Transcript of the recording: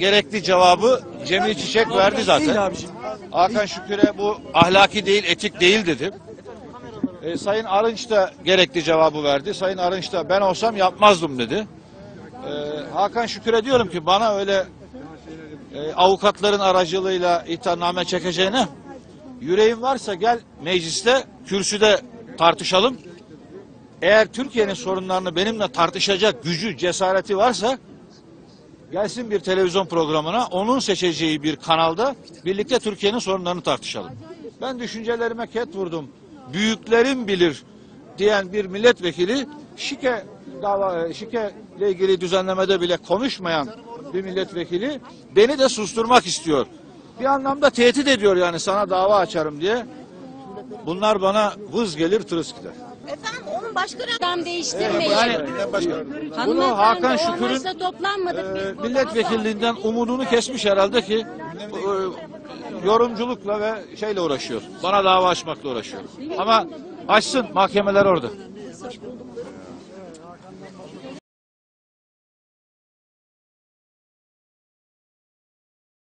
gerekli cevabı Cemil Çiçek verdi zaten. Hakan Şükür'e bu ahlaki değil, etik değil dedi. E, Sayın Arınç da gerekli cevabı verdi. Sayın Arınç da ben olsam yapmazdım dedi. E, Hakan Şükür'e diyorum ki bana öyle e, avukatların aracılığıyla iddianame çekeceğine yüreğin varsa gel mecliste kürsüde tartışalım. Eğer Türkiye'nin sorunlarını benimle tartışacak gücü, cesareti varsa gelsin bir televizyon programına onun seçeceği bir kanalda birlikte Türkiye'nin sorunlarını tartışalım. Ben düşüncelerime ket vurdum. Büyüklerim bilir diyen bir milletvekili şike dava şike ile ilgili düzenlemede bile konuşmayan bir milletvekili beni de susturmak istiyor. Bir anlamda tehdit ediyor yani sana dava açarım diye. Bunlar bana vız gelir tırıs gider. Efendim onun başka rakam değiştirmeyin. Ee, yani, başka. Bunu Hakan Şükür'ün e, milletvekilliğinden umudunu kesmiş herhalde ki e, yorumculukla ve şeyle uğraşıyor. Bana dava açmakla uğraşıyor. Ama açsın mahkemeler orada.